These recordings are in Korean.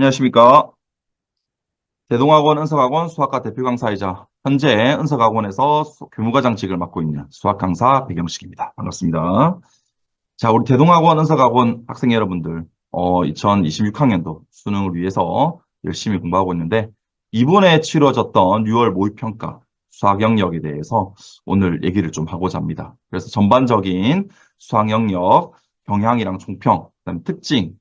안녕하십니까. 대동학원 은석학원 수학과 대표 강사이자 현재 은석학원에서 수- 교무과장직을 맡고 있는 수학 강사 배경식입니다. 반갑습니다. 자, 우리 대동학원 은석학원 학생 여러분들, 어, 2026학년도 수능을 위해서 열심히 공부하고 있는데, 이번에 치러졌던 6월 모의평가 수학 영역에 대해서 오늘 얘기를 좀 하고자 합니다. 그래서 전반적인 수학 영역, 경향이랑 총평, 그다음에 특징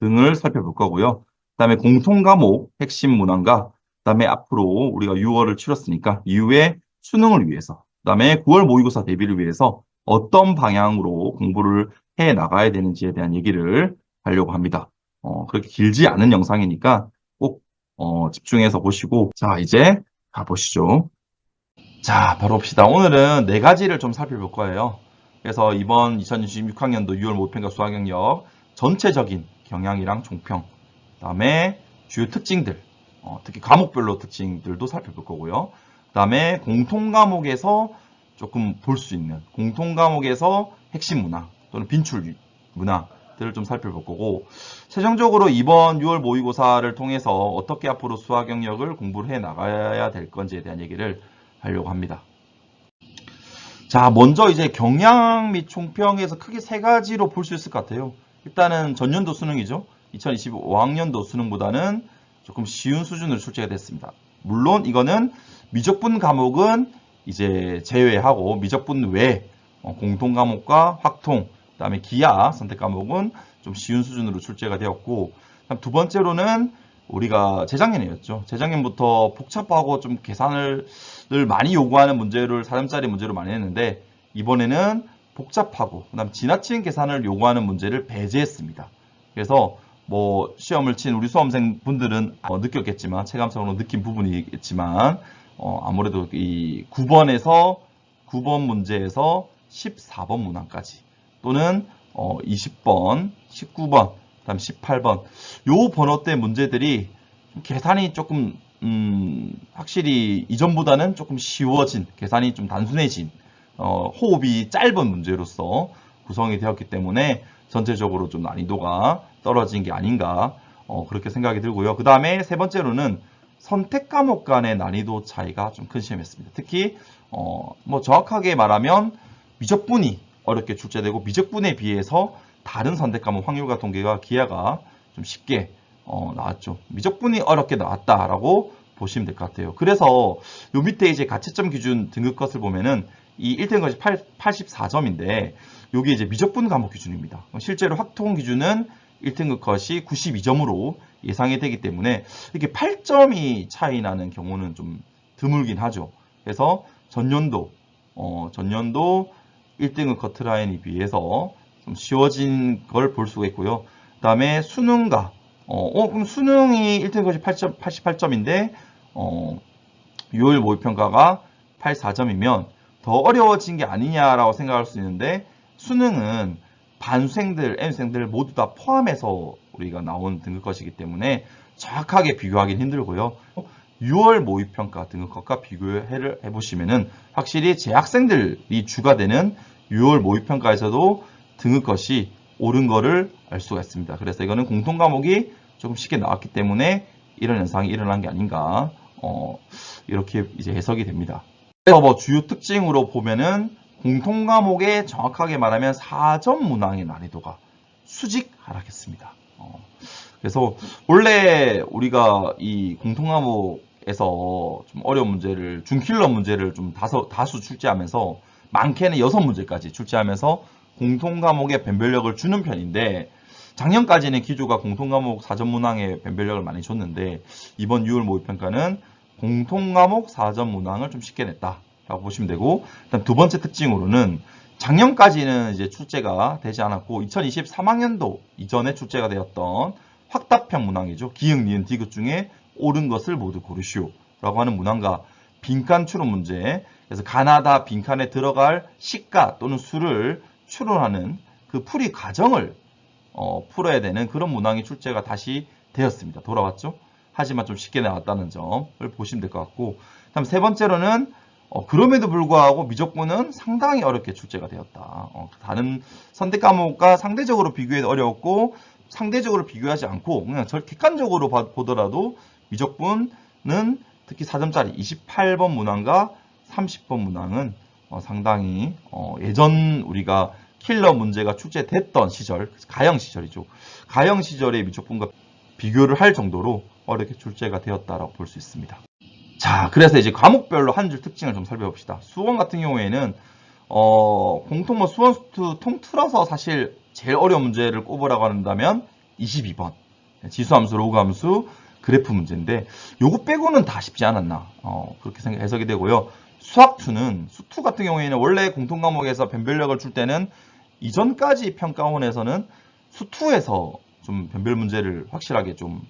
등을 살펴볼 거고요. 그다음에 공통 과목 핵심 문항과 그다음에 앞으로 우리가 6월을 치렀으니까 이후에 수능을 위해서 그다음에 9월 모의고사 대비를 위해서 어떤 방향으로 공부를 해 나가야 되는지에 대한 얘기를 하려고 합니다. 어, 그렇게 길지 않은 영상이니까 꼭 어, 집중해서 보시고 자 이제 가보시죠. 자 바로 봅시다. 오늘은 네 가지를 좀 살펴볼 거예요. 그래서 이번 2026학년도 6월 모의평가 수학 영역 전체적인 경향이랑 종평 그 다음에 주요 특징들, 어, 특히 과목별로 특징들도 살펴볼 거고요. 그 다음에 공통 과목에서 조금 볼 수 있는 공통 과목에서 핵심 문항 또는 빈출 문항들을 좀 살펴볼 거고 최종적으로 이번 6월 모의고사를 통해서 어떻게 앞으로 수학 영역을 공부를 해 나가야 될 건지에 대한 얘기를 하려고 합니다. 자, 먼저 이제 경향 및 총평에서 크게 세 가지로 볼 수 있을 것 같아요. 일단은 전년도 수능이죠. 2025학년도 수능보다는 조금 쉬운 수준으로 출제가 됐습니다. 물론 이거는 미적분 과목은 이제 제외하고 미적분 외 어, 공통 과목과 확통, 그 다음에 기하 선택 과목은 좀 쉬운 수준으로 출제가 되었고 두 번째로는 우리가 재작년이었죠. 재작년부터 복잡하고 좀 계산을 늘 많이 요구하는 문제를 4점짜리 문제로 많이 했는데 이번에는 복잡하고 그다음 지나치는 계산을 요구하는 문제를 배제했습니다. 그래서 뭐 시험을 친 우리 수험생 분들은 어, 느꼈겠지만 체감적으로 느낀 부분이겠지만 어, 아무래도 이 9번에서 9번 문제에서 14번 문항까지 또는 어, 20번, 19번, 그다음 18번 요 번호대 문제들이 좀 계산이 조금 음, 확실히 이전보다는 조금 쉬워진 계산이 좀 단순해진 어, 호흡이 짧은 문제로서 구성이 되었기 때문에 전체적으로 좀 난이도가 떨어진 게 아닌가 어, 그렇게 생각이 들고요. 그 다음에 세 번째로는 선택 과목 간의 난이도 차이가 좀 큰 시험이었습니다. 특히 어, 뭐 정확하게 말하면 미적분이 어렵게 출제되고 미적분에 비해서 다른 선택 과목 확률과 통계가 기하가 좀 쉽게 어, 나왔죠. 미적분이 어렵게 나왔다라고 보시면 될 것 같아요. 그래서 요 밑에 이제 가채점 기준 등급 것을 보면은 이 1등 것이 84점인데 요게 이제 미적분 과목 기준입니다. 실제로 확통 기준은 1등급 컷이 92점으로 예상이 되기 때문에 이렇게 8점이 차이 나는 경우는 좀 드물긴 하죠. 그래서 전년도 어, 전년도 1등급 커트라인에 비해서 좀 쉬워진 걸 볼 수가 있고요. 그 다음에 수능과 어, 어, 그럼 수능이 1등급 컷이 8점, 88점인데 어, 6월 모의평가가 84점이면 더 어려워진 게 아니냐라고 생각할 수 있는데 수능은 반수생들, M생들 모두 다 포함해서 우리가 나온 등급컷이기 때문에 정확하게 비교하기는 힘들고요. 6월 모의평가 등급컷과 비교를 해보시면은 확실히 재학생들이 주가 되는 6월 모의평가에서도 등급컷이 옳은 거를 알 수가 있습니다. 그래서 이거는 공통 과목이 조금 쉽게 나왔기 때문에 이런 현상이 일어난 게 아닌가 어, 이렇게 이제 해석이 됩니다. 그래서 뭐 주요 특징으로 보면은 공통 과목에 정확하게 말하면 4점 문항의 난이도가 수직 하락했습니다. 어, 그래서 원래 우리가 이 공통 과목에서 좀 어려운 문제를 중킬러 문제를 좀 다소, 다수 출제하면서 많게는 6문제까지 출제하면서 공통 과목에 변별력을 주는 편인데 작년까지는 기조가 공통 과목 4점 문항에 변별력을 많이 줬는데 이번 6월 모의평가는 공통 과목 4점 문항을 좀 쉽게 냈다 라고 보시면 되고 일단 두 번째 특징으로는 작년까지는 이제 출제가 되지 않았고 2023학년도 이전에 출제가 되었던 확답형 문항이죠. 기역, 니은, 디귿 중에 옳은 것을 모두 고르시오 라고 하는 문항과 빈칸 추론 문제 그래서 가나다 빈칸에 들어갈 시가 또는 수를 추론하는 그 풀이 과정을 어, 풀어야 되는 그런 문항이 출제가 다시 되었습니다. 돌아왔죠? 하지만 좀 쉽게 나왔다는 점을 보시면 될 것 같고 다음 세 번째로는 어, 그럼에도 불구하고 미적분은 상당히 어렵게 출제가 되었다. 어, 다른 선택 과목과 상대적으로 비교해도 어려웠고 상대적으로 비교하지 않고 그냥 절 객관적으로 봐- 보더라도 미적분은 특히 4점짜리 28번 문항과 30번 문항은 어, 상당히 어, 예전 우리가 킬러 문제가 출제됐던 시절, 가형 시절이죠. 가형 시절의 미적분과 비교를 할 정도로 어렵게 출제가 되었다라고 볼 수 있습니다. 자, 그래서 이제 과목별로 한 줄 특징을 좀 살펴봅시다. 수원 같은 경우에는 어, 공통 뭐 수원 수투 통틀어서 사실 제일 어려운 문제를 꼽으라고 한다면 22번 지수함수, 로그함수, 그래프 문제인데 요거 빼고는 다 쉽지 않았나 어, 그렇게 생각 해석이 되고요. 수학2는 수투 같은 경우에는 원래 공통 과목에서 변별력을 줄 때는 이전까지 평가원에서는 수투에서 좀 변별 문제를 확실하게 좀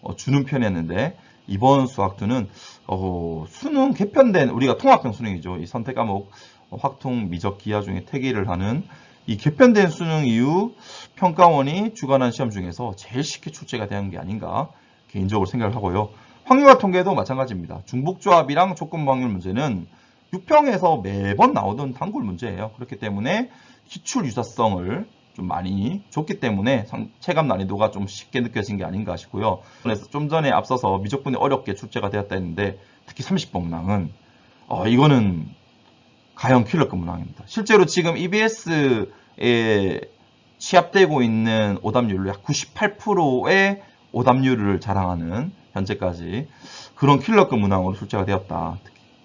어, 주는 편이었는데 이번 수학2는 어, 수능 개편된 우리가 통합형 수능이죠. 이 선택 과목 어, 확통 미적 기하 중에 태기를 하는 이 개편된 수능 이후 평가원이 주관한 시험 중에서 제일 쉽게 출제가 되는 게 아닌가 개인적으로 생각을 하고요. 확률과 통계도 마찬가지입니다. 중복조합이랑 조건부 확률 문제는 6평에서 매번 나오던 단골 문제예요. 그렇기 때문에 기출 유사성을 좀 많이 줬기 때문에 상- 체감 난이도가 좀 쉽게 느껴진 게 아닌가 싶고요. 그래서 좀 전에 앞서서 미적분이 어렵게 출제가 되었다 했는데 특히 30번 문항은 어, 이거는 가형 킬러급 문항입니다. 실제로 지금 EBS에 취합되고 있는 오답률로 약 98%의 오답률을 자랑하는 현재까지 그런 킬러급 문항으로 출제가 되었다.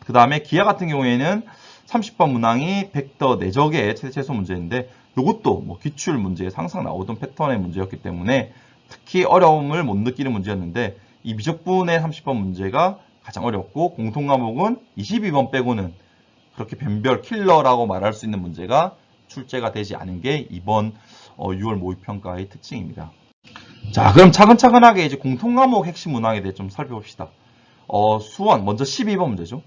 그 다음에 기하 같은 경우에는 30번 문항이 벡터 내적의 최- 최소 문제인데 이것도 뭐 기출 문제에 항상 나오던 패턴의 문제였기 때문에 특히 어려움을 못 느끼는 문제였는데 이 미적분의 30번 문제가 가장 어렵고 공통 과목은 22번 빼고는 그렇게 변별 킬러라고 말할 수 있는 문제가 출제가 되지 않은 게 이번 어, 6월 모의평가의 특징입니다. 자, 그럼 차근차근하게 이제 공통 과목 핵심 문항에 대해 좀 살펴봅시다. 어, 수원 먼저 12번 문제죠.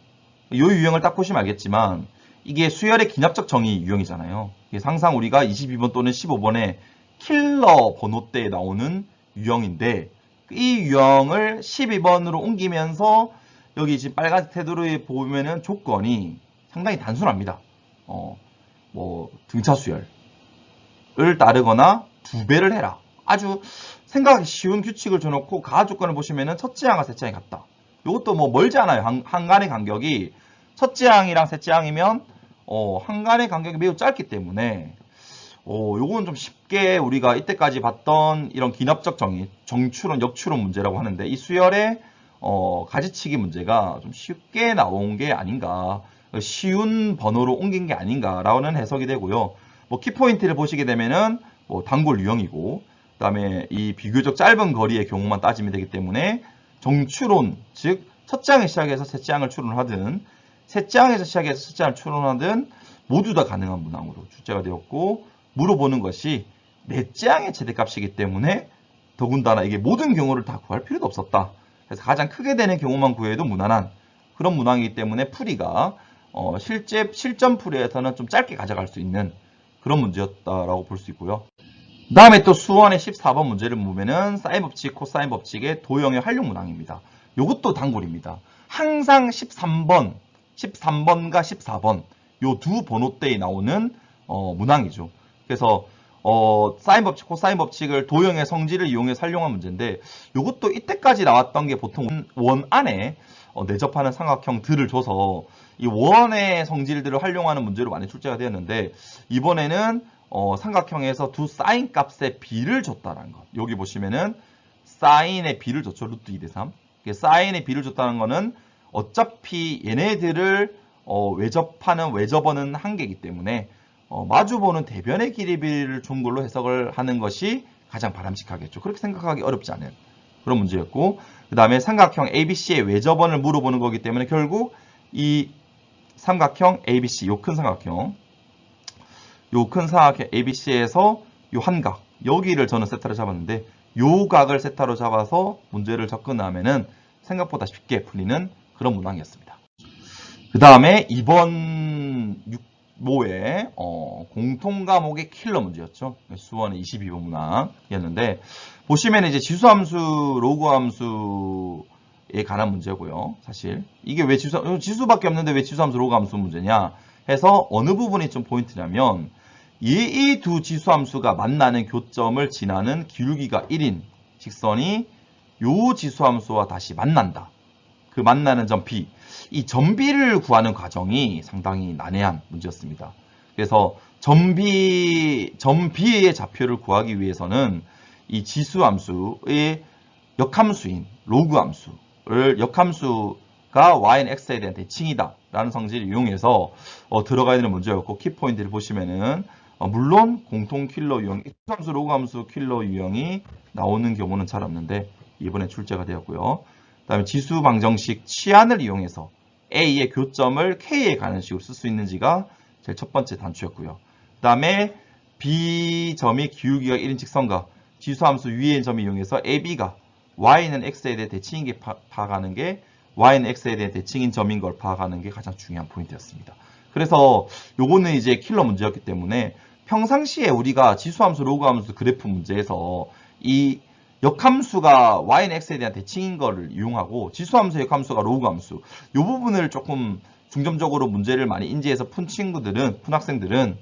이 유형을 딱 보시면 알겠지만 이게 수열의 기납적 정의 유형이잖아요. 항상 우리가 22번 또는 15번에 킬러 번호대에 나오는 유형인데 이 유형을 12번으로 옮기면서 여기 지금 빨간색 테두리에 보면은 조건이 상당히 단순합니다. 어, 뭐 등차 수열을 따르거나 두 배를 해라. 아주 생각하기 쉬운 규칙을 줘놓고 가하 조건을 보시면은 첫째 항과 셋째 항이 같다. 이것도 뭐 멀지 않아요. 한, 한간의 간격이 첫째 항이랑 셋째 항이면 어, 한간의 간격이 매우 짧기 때문에 어, 요건 좀 쉽게 우리가 이때까지 봤던 이런 기납적 정의, 정추론, 역추론 문제라고 하는데 이 수열의 어, 가지치기 문제가 좀 쉽게 나온 게 아닌가, 쉬운 번호로 옮긴 게 아닌가라는 해석이 되고요. 뭐 키포인트를 보시게 되면은 뭐 단골 유형이고, 그 다음에 이 비교적 짧은 거리의 경우만 따지면 되기 때문에 정추론, 즉 첫째 항에 시작해서 셋째 항을 추론하든 셋째 항에서 시작해서 첫째 항을 추론하든 모두 다 가능한 문항으로 출제가 되었고 물어보는 것이 넷째 항의 최대값이기 때문에 더군다나 이게 모든 경우를 다 구할 필요도 없었다. 그래서 가장 크게 되는 경우만 구해도 무난한 그런 문항이기 때문에 풀이가 어, 실제 실전 풀이에서는 좀 짧게 가져갈 수 있는 그런 문제였다라고 볼 수 있고요. 그 다음에 또 수원의 14번 문제를 보면은 사인 법칙, 코사인 법칙의 도형의 활용 문항입니다. 이것도 단골입니다. 항상 13번, 13번과 14번 요 두 번호대에 나오는 어, 문항이죠. 그래서 어, 사인 법칙, 코사인 법칙을 도형의 성질을 이용해서 활용한 문제인데 이것도 이때까지 나왔던 게 보통 원 안에 어, 내접하는 삼각형들을 줘서 이 원의 성질들을 활용하는 문제로 많이 출제가 되었는데 이번에는 어, 삼각형에서 두 사인 값의 비를 줬다는 것. 여기 보시면은 사인의 비를 줬죠. 루트 2대 3. 이게 사인의 비를 줬다는 거는 어차피 얘네들을 어, 외접하는 외접어는 한계이기 때문에 어, 마주보는 대변의 길이비를 준 걸로 해석을 하는 것이 가장 바람직하겠죠. 그렇게 생각하기 어렵지 않은 그런 문제였고 그 다음에 삼각형 ABC의 외접원을 물어보는 거기 때문에 결국 이 삼각형 ABC, 요 큰 삼각형 요 큰 삼각형 ABC에서 요 한각 여기를 저는 세타로 잡았는데 요 각을 세타로 잡아서 문제를 접근하면은 생각보다 쉽게 풀리는 그런 문항이었습니다. 그 다음에 이번 6모의 어, 공통 과목의 킬러 문제였죠. 수원의 22번 문항이었는데 보시면 이제 지수 함수, 로그 함수에 관한 문제고요. 사실 이게 왜 지수 지수밖에 없는데 왜 지수 함수, 로그 함수 문제냐 해서 어느 부분이 좀 포인트냐면 이두 지수 함수가 만나는 교점을 지나는 기울기가 1인 직선이 요 지수 함수와 다시 만난다. 그 만나는 점 B. 이 점비를 구하는 과정이 상당히 난해한 문제였습니다. 그래서 점비, 점비의 좌표를 구하기 위해서는 이 지수 함수의 역함수인 로그 함수를 역함수가 y는 x에 대한 대칭이다 라는 성질을 이용해서 어, 들어가야 되는 문제였고 키포인트를 보시면은 어, 물론 공통 킬러 유형 함수 로그 함수 킬러 유형이 나오는 경우는 잘 없는데 이번에 출제가 되었고요. 그다음에 지수 방정식 치안을 이용해서 a의 교점을 k에 가는 식으로 쓸 수 있는지가 제일 첫 번째 단추였고요. 그 다음에 b 점이 기울기가 1인 직선과 지수함수 위의 점을 이용해서 ab가 y는 x에 대해 대칭인 게 파, 파악하는 게 y는 x에 대해 대칭인 점인 걸 파악하는 게 가장 중요한 포인트였습니다. 그래서 요거는 이제 킬러 문제였기 때문에 평상시에 우리가 지수함수, 로그함수 그래프 문제에서 이 역함수가 y는 x에 대한 대칭인 거를 이용하고 지수함수, 역함수가 로그함수 요 부분을 조금 중점적으로 문제를 많이 인지해서 푼 친구들은, 푼 학생들은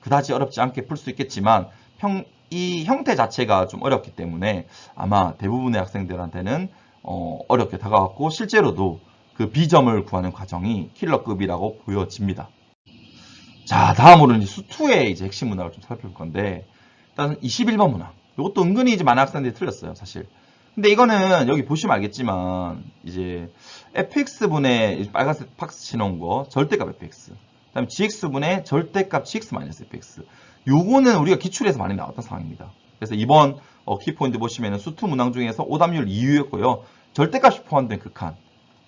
그다지 어렵지 않게 풀 수 있겠지만 평, 이 형태 자체가 좀 어렵기 때문에 아마 대부분의 학생들한테는 어, 어렵게 다가왔고 실제로도 그 B점을 구하는 과정이 킬러급이라고 보여집니다. 자, 다음으로는 이제 수2의 이제 핵심 문항을 좀 살펴볼 건데 일단 21번 문항. 이것도 은근히 이제 많은 학생들이 틀렸어요, 사실. 근데 이거는 여기 보시면 알겠지만 이제 fx분의 빨간색 박스 치놓은 거 절대값 fx 그다음에 gx분의 절대값 gx-fx 요거는 우리가 기출에서 많이 나왔던 상황입니다. 그래서 이번 어, 키포인트 보시면은 수투 문항 중에서 오답률 2위였고요. 절대값이 포함된 극한.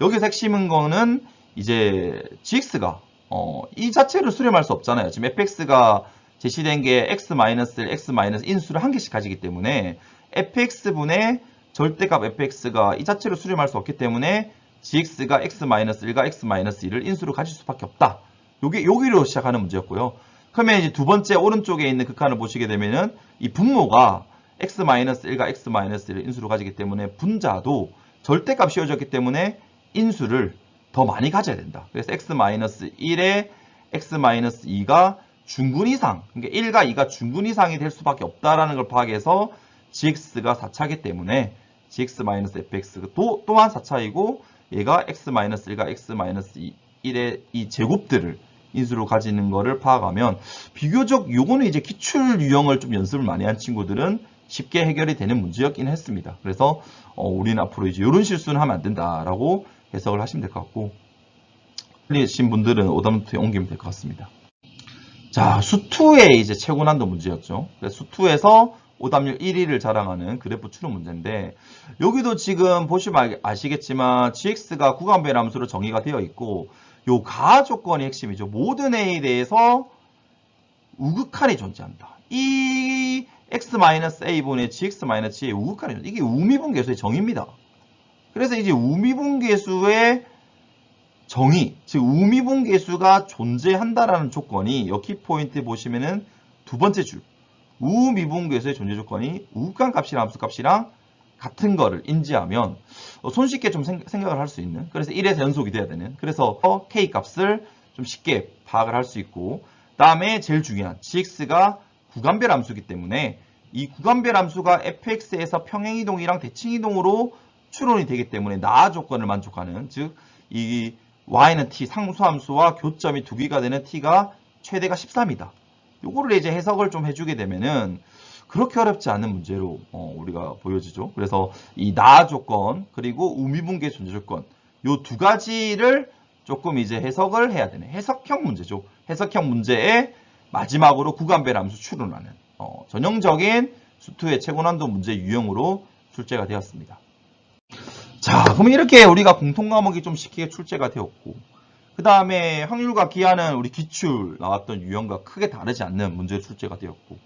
여기서 핵심인 거는 이제 gx가 어, 이 자체를 수렴할 수 없잖아요. 지금 fx가 제시된 게 x-1, x- 인수를 한 개씩 가지기 때문에 fx분의 절대값 fx가 이 자체로 수렴할 수 없기 때문에 gx가 x-1과 x-1을 인수로 가질 수밖에 없다. 요게 여기로 시작하는 문제였고요. 그러면 이제 두 번째 오른쪽에 있는 극한을 보시게 되면은 이 분모가 x-1과 x-1을 인수로 가지기 때문에 분자도 절대값이 씌워졌기 때문에 인수를 더 많이 가져야 된다. 그래서 x-1에 x-2가 중근 이상, 그러니까 1과 2가 중근 이상이 될 수밖에 없다라는 걸 파악해서 gx가 4차이기 때문에 gx-fx 또, 또한 4차이고 얘가 x-1과 x-1의 이 제곱들을 인수로 가지는 거를 파악하면 비교적 요거는 이제 기출 유형을 좀 연습을 많이 한 친구들은 쉽게 해결이 되는 문제였긴 했습니다. 그래서 어, 우리는 앞으로 이제 이런 실수는 하면 안 된다라고 해석을 하시면 될 것 같고 틀리신 분들은 오답노트에 옮기면 될 것 같습니다. 자, 수2의 이제 최고 난도 문제였죠. 수2에서 오답률 1위를 자랑하는 그래프 추론 문제인데 여기도 지금 보시면 아시겠지만 gx가 구간별 함수로 정의가 되어 있고 요 가 조건이 핵심이죠. 모든 a에 대해서 우극한이 존재한다. 이 x-a분의 gx-g의 우극한이 존재 이게 우미분계수의 정의입니다. 그래서 이제 우미분계수의 정의, 즉 우미분 계수가 존재한다라는 조건이 여기 포인트 보시면은 두 번째 줄 우미분 계수의 존재 조건이 우극한 값이랑 함수 값이랑 같은 거를 인지하면 어, 손쉽게 좀 생각을 할 수 있는 그래서 1에서 연속이 돼야 되는 그래서 k 값을 좀 쉽게 파악을 할 수 있고 다음에 제일 중요한 gx가 구간별 함수이기 때문에 이 구간별 함수가 fx에서 평행이동이랑 대칭이동으로 추론이 되기 때문에 나 조건을 만족하는 즉 이 y는 t 상수함수와 교점이 두 개가 되는 t가 최대가 13이다. 요거를 이제 해석을 좀 해주게 되면은 그렇게 어렵지 않은 문제로 어, 우리가 보여지죠. 그래서 이 나 조건 그리고 우미분계 존재 조건 요 두 가지를 조금 이제 해석을 해야 되는 해석형 문제죠. 해석형 문제에 마지막으로 구간별 함수 추론하는 어, 전형적인 수투의 최고난도 문제 유형으로 출제가 되었습니다. 자, 그럼 이렇게 우리가 공통 과목이 좀 쉽게 출제가 되었고 그 다음에 확률과 기하는 우리 기출 나왔던 유형과 크게 다르지 않는 문제 출제가 되었고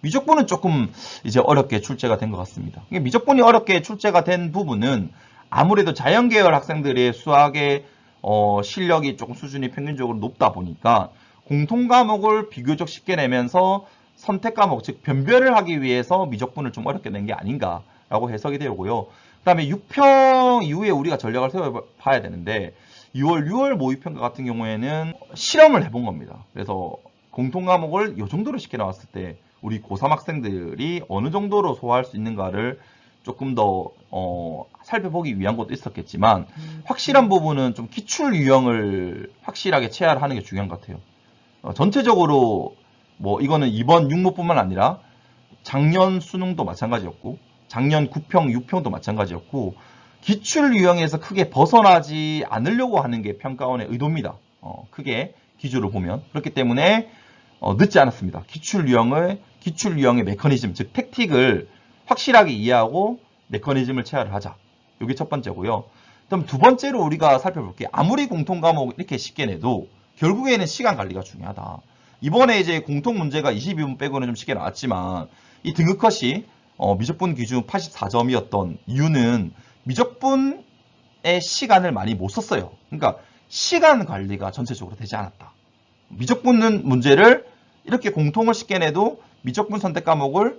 미적분은 조금 이제 어렵게 출제가 된 것 같습니다. 미적분이 어렵게 출제가 된 부분은 아무래도 자연계열 학생들의 수학의 어, 실력이 조금 수준이 평균적으로 높다 보니까 공통 과목을 비교적 쉽게 내면서 선택 과목, 즉 변별을 하기 위해서 미적분을 좀 어렵게 낸 게 아닌가라고 해석이 되고요. 그 다음에 6평 이후에 우리가 전략을 세워봐야 되는데 6월, 6월 모의평가 같은 경우에는 실험을 해본 겁니다. 그래서 공통 과목을 이 정도로 쉽게 나왔을 때 우리 고3 학생들이 어느 정도로 소화할 수 있는가를 조금 더 어, 살펴보기 위한 것도 있었겠지만 확실한 부분은 좀 기출 유형을 확실하게 체화를 하는 게 중요한 것 같아요. 어, 전체적으로 뭐 이거는 이번 육모뿐만 아니라 작년 수능도 마찬가지였고 작년 9평, 6평도 마찬가지였고 기출 유형에서 크게 벗어나지 않으려고 하는 게 평가원의 의도입니다. 어, 크게 기준으로 보면 그렇기 때문에 어, 늦지 않았습니다. 기출 유형을 기출 유형의 메커니즘 즉 택틱을 확실하게 이해하고 메커니즘을 체화를 하자. 이게 첫 번째고요. 그럼 두 번째로 우리가 살펴볼게요. 아무리 공통 과목 이렇게 쉽게 내도 결국에는 시간 관리가 중요하다. 이번에 이제 공통 문제가 22분 빼고는 좀 쉽게 나왔지만 이 등급 컷이 어, 미적분 기준 84점이었던 이유는 미적분의 시간을 많이 못 썼어요. 그러니까 시간 관리가 전체적으로 되지 않았다. 미적분 문제를 이렇게 공통을 쉽게 내도 미적분 선택 과목을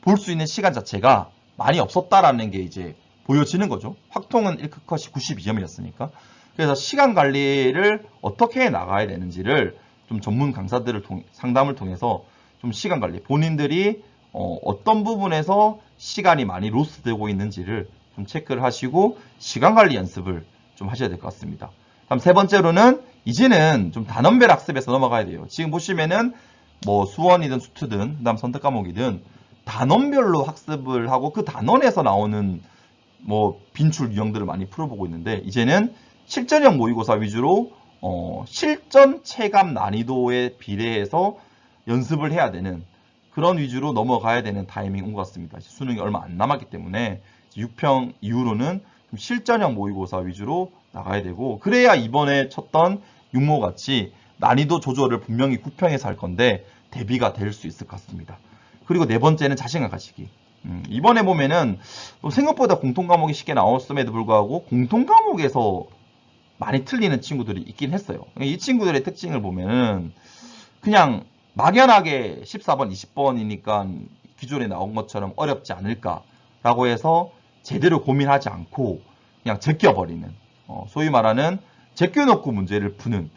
볼 수 있는 시간 자체가 많이 없었다라는 게 이제 보여지는 거죠. 확통은 1컷이 92점이었으니까. 그래서 시간 관리를 어떻게 해 나가야 되는지를 좀 전문 강사들을 통 상담을 통해서 좀 시간 관리, 본인들이 어, 어떤 부분에서 시간이 많이 로스되고 있는지를 좀 체크를 하시고 시간 관리 연습을 좀 하셔야 될 것 같습니다. 다음 세 번째로는 이제는 좀 단원별 학습에서 넘어가야 돼요. 지금 보시면은 뭐 수원이든 수투든 그다음 선택 과목이든 단원별로 학습을 하고 그 단원에서 나오는 뭐 빈출 유형들을 많이 풀어보고 있는데 이제는 실전형 모의고사 위주로 어, 실전 체감 난이도에 비례해서 연습을 해야 되는 그런 위주로 넘어가야 되는 타이밍 온 것 같습니다. 수능이 얼마 안 남았기 때문에 6평 이후로는 좀 실전형 모의고사 위주로 나가야 되고 그래야 이번에 쳤던 육모 같이 난이도 조절을 분명히 9평에서 할 건데 대비가 될 수 있을 것 같습니다. 그리고 네 번째는 자신감 가지기. 음, 이번에 보면은 또 생각보다 공통 과목이 쉽게 나왔음에도 불구하고 공통 과목에서 많이 틀리는 친구들이 있긴 했어요. 이 친구들의 특징을 보면은 그냥 막연하게 14번, 20번이니까 기존에 나온 것처럼 어렵지 않을까라고 해서 제대로 고민하지 않고 그냥 제껴버리는 어, 소위 말하는 제껴놓고 문제를 푸는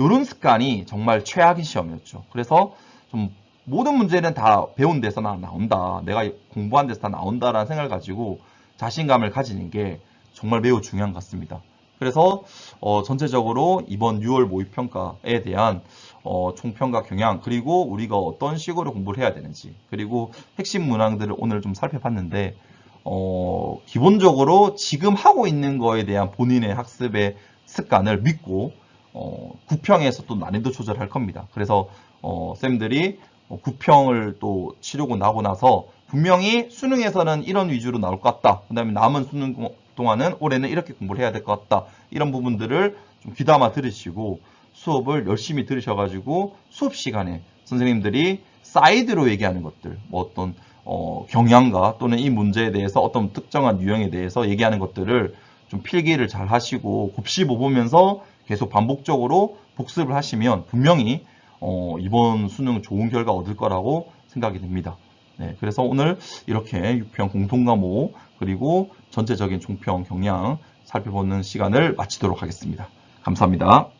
이런 습관이 정말 최악의 시험이었죠. 그래서 좀 모든 문제는 다 배운 데서 나 나온다. 내가 공부한 데서 다 나온다라는 생각을 가지고 자신감을 가지는 게 정말 매우 중요한 것 같습니다. 그래서 어, 전체적으로 이번 6월 모의평가에 대한 어, 총평가 경향 그리고 우리가 어떤 식으로 공부를 해야 되는지 그리고 핵심 문항들을 오늘 좀 살펴봤는데 어, 기본적으로 지금 하고 있는 거에 대한 본인의 학습의 습관을 믿고 어, 구평에서 또 난이도 조절할 겁니다. 그래서 어, 쌤들이 어, 구평을 또 치르고 나고 나서 분명히 수능에서는 이런 위주로 나올 것 같다. 그 다음에 남은 수능 동안은 올해는 이렇게 공부를 해야 될 것 같다. 이런 부분들을 좀 귀담아 들으시고 수업을 열심히 들으셔가지고 수업 시간에 선생님들이 사이드로 얘기하는 것들, 뭐 어떤 어, 경향과 또는 이 문제에 대해서 어떤 특정한 유형에 대해서 얘기하는 것들을 좀 필기를 잘 하시고 곱씹어 보면서 계속 반복적으로 복습을 하시면 분명히 어, 이번 수능 좋은 결과 얻을 거라고 생각이 됩니다. 네, 그래서 오늘 이렇게 6평 공통과목 그리고 전체적인 총평 경량 살펴보는 시간을 마치도록 하겠습니다. 감사합니다.